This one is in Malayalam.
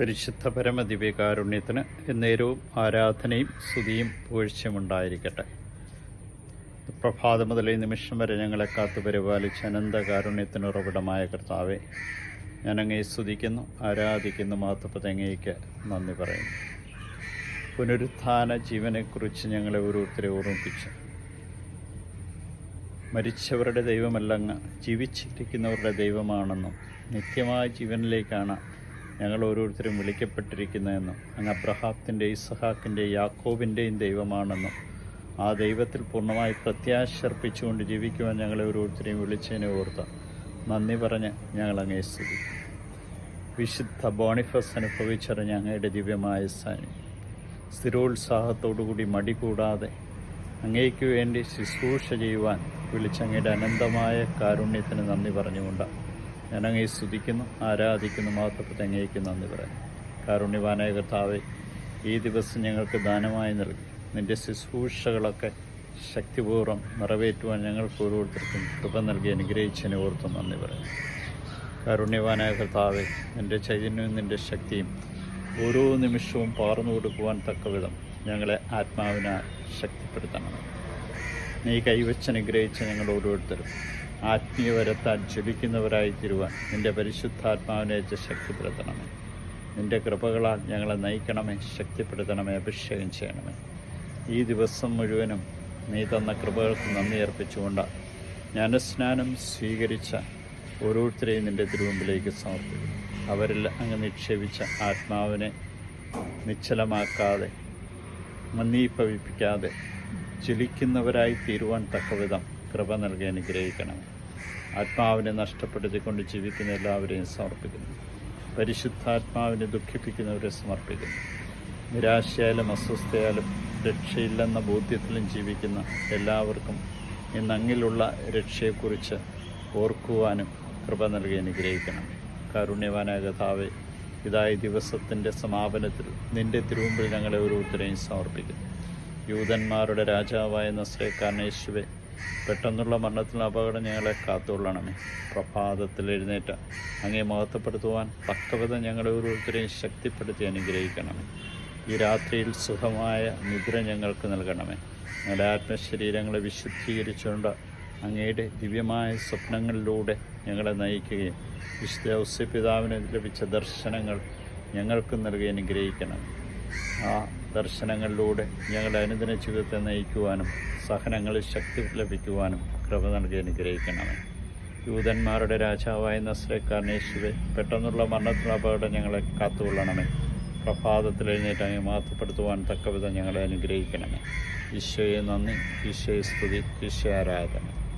പരിശുദ്ധ പരമദിവ്യകാരുണ്യത്തിന് എന്നേരവും ആരാധനയും സ്തുതിയും പുകഴ്ചയുമുണ്ടായിരിക്കട്ടെ പ്രഭാതം മുതൽ ഈ നിമിഷം വരെ ഞങ്ങളെ കാത്തു പരിപാലിച്ച അനന്തകാരുണ്യത്തിന് ഉറവിടമായ കർത്താവെ ഞാനങ്ങയെ സ്തുതിക്കുന്നു ആരാധിക്കുന്നു മാത്തപ്പതങ്ങയ്ക്ക് നന്ദി പറയുന്നു. പുനരുത്ഥാന ജീവനെക്കുറിച്ച് ഞങ്ങളെ ഓരോരുത്തരെ ഓർമ്മിപ്പിച്ചു. മരിച്ചവരുടെ ദൈവമല്ലങ്ങ് ജീവിച്ചിരിക്കുന്നവരുടെ ദൈവമാണെന്നും നിത്യമായ ജീവനിലേക്കാണ് ഞങ്ങൾ ഓരോരുത്തരും വിളിക്കപ്പെട്ടിരിക്കുന്നതെന്നും അങ്ങ് അബ്രഹാത്തിന്റെ ഇസഹാക്കിന്റെ യാക്കോബിന്റെയും ദൈവമാണെന്നും ആ ദൈവത്തിൽ പൂർണമായി പ്രത്യാശർപ്പിച്ചുകൊണ്ട് ജീവിക്കുവാൻ ഞങ്ങളെ ഓരോരുത്തരെയും വിളിച്ചതിനെ ഓർത്ത് നന്ദി പറഞ്ഞ് ഞങ്ങൾ അങ്ങേ സ്തുതി വിശുദ്ധ ബോണിഫസ് അനുഭവിച്ചറിഞ്ഞ അങ്ങയുടെ ദിവ്യമായ സാന്നിധ്യം സ്ഥിരോത്സാഹത്തോടുകൂടി മടി കൂടാതെ അങ്ങേക്ക് വേണ്ടി ശുശ്രൂഷ ചെയ്യുവാൻ വിളിച്ചങ്ങയുടെ അനന്തമായ കാരുണ്യത്തിന് നന്ദി പറഞ്ഞുകൊണ്ട് ഞാൻ സ്തുതിക്കുന്നു ആരാധിക്കുന്നു മാത്രപ്പെട്ട അങ്ങേക്ക് നന്ദി പറയാം. കാരുണ്യവാനായ കർത്താവെ ഈ ദിവസം ഞങ്ങൾക്ക് ദാനമായി നൽകി. നിന്റെ ശുശ്രൂഷകളൊക്കെ ശക്തിപൂർവം നിറവേറ്റുവാൻ ഞങ്ങൾക്ക് ഓരോരുത്തർക്കും കൃപ നൽകി അനുഗ്രഹിച്ചതിനെ ഓർത്ത് നന്ദി പറയാം. കാരുണ്യവാനായ കർത്താവെ നിന്റെ ചൈതന്യവും നിന്റെ ശക്തിയും ഓരോ നിമിഷവും പാർന്നു കൊടുക്കുവാൻ തക്കവിധം ഞങ്ങളെ ആത്മാവിനാൽ ശക്തിപ്പെടുത്തണം. നീ കൈവച്ച് അനുഗ്രഹിച്ച ഞങ്ങൾ ഓരോരുത്തരും ആത്മീയവരത്താൽ ജ്വലിക്കുന്നവരായി തീരുവാൻ നിന്റെ പരിശുദ്ധാത്മാവിനെ വെച്ച് ശക്തിപ്പെടുത്തണമേ. നിന്റെ കൃപകളാൽ ഞങ്ങളെ നയിക്കണമേ ശക്തിപ്പെടുത്തണമേ അഭിഷേകം ചെയ്യണമേ. ഈ ദിവസം മുഴുവനും നീ തന്ന കൃപകൾക്ക് നന്ദി അർപ്പിച്ചുകൊണ്ട് ജ്ഞാനസ്നാനം സ്വീകരിച്ച ഓരോരുത്തരെയും നിന്റെ തിരുവമ്പിലേക്ക് സമർപ്പിക്കും അവരിൽ അങ്ങ് നിക്ഷേപിച്ച ആത്മാവിനെ നിശ്ചലമാക്കാതെ മന്ദീഭവിപ്പിക്കാതെ ജ്വലിക്കുന്നവരായി തീരുവാൻ തക്കവിധം കൃപ നൽകി അനുഗ്രഹിക്കണം ആത്മാവിനെ നഷ്ടപ്പെടുത്തിക്കൊണ്ട് ജീവിക്കുന്ന എല്ലാവരെയും സമർപ്പിക്കുന്നു. പരിശുദ്ധാത്മാവിനെ ദുഃഖിപ്പിക്കുന്നവരെ സമർപ്പിക്കുന്നു. നിരാശയാലും അസ്വസ്ഥയാലും രക്ഷയില്ലെന്ന ബോധ്യത്തിലും ജീവിക്കുന്ന എല്ലാവർക്കും ഇന്ന് അങ്ങിലുള്ള രക്ഷയെക്കുറിച്ച് ഓർക്കുവാനും കൃപ നൽകി അനുഗ്രഹിക്കണം. കാരുണ്യവാനായ കഥാവെ ഇതായ ദിവസത്തിന്റെ സമാപനത്തിൽ നിന്റെ തിരുമുമ്പിൽ ഞങ്ങളെ ഓരോരുത്തരെയും സമർപ്പിക്കുന്നു. യൂതന്മാരുടെ രാജാവായ നസ്രേക്കാരൻ യേശുവെ പെട്ടെന്നുള്ള മരണത്തിൽ അപകടം ഞങ്ങളെ കാത്തുകൊള്ളണമേ. പ്രഭാതത്തിൽ എഴുന്നേറ്റ അങ്ങേ മഹത്വപ്പെടുത്തുവാൻ തക്കവിധം ഞങ്ങളെ ഓരോരുത്തരെയും ശക്തിപ്പെടുത്തി അനുഗ്രഹിക്കണമേ. ഈ രാത്രിയിൽ സുഖമായ നിദ്ര ഞങ്ങൾക്ക് നൽകണമേ. ഞങ്ങളുടെ ആത്മശരീരങ്ങളെ വിശുദ്ധീകരിച്ചുകൊണ്ട് അങ്ങയുടെ ദിവ്യമായ സ്വപ്നങ്ങളിലൂടെ ഞങ്ങളെ നയിക്കുകയും വിശുദ്ധ ഔസ്യപിതാവിന് ലഭിച്ച ദർശനങ്ങൾ ഞങ്ങൾക്ക് നൽകി അനുഗ്രഹിക്കണം ആ ദർശനങ്ങളിലൂടെ ഞങ്ങളുടെ അനുദിന ജീവിതത്തെ നയിക്കുവാനും സഹനങ്ങളിൽ ശക്തി ലഭിക്കുവാനും കൃപ നൽകി അനുഗ്രഹിക്കണമേ. യൂതന്മാരുടെ രാജാവായ നസ്രക്കാരൻ യേശുവെ പെട്ടെന്നുള്ള മരണത്തിലുള്ള അപകടം ഞങ്ങളെ കാത്തുകൊള്ളണമേ. പ്രഭാതത്തിൽ എഴുന്നേറ്റ് അങ്ങ് മാറ്റപ്പെടുത്തുവാൻ തക്കവിധം ഞങ്ങളെ അനുഗ്രഹിക്കണമേ. ഈശോയെ നന്ദി ഈശോയെ സ്തുതി ഈശോ ആരാധന.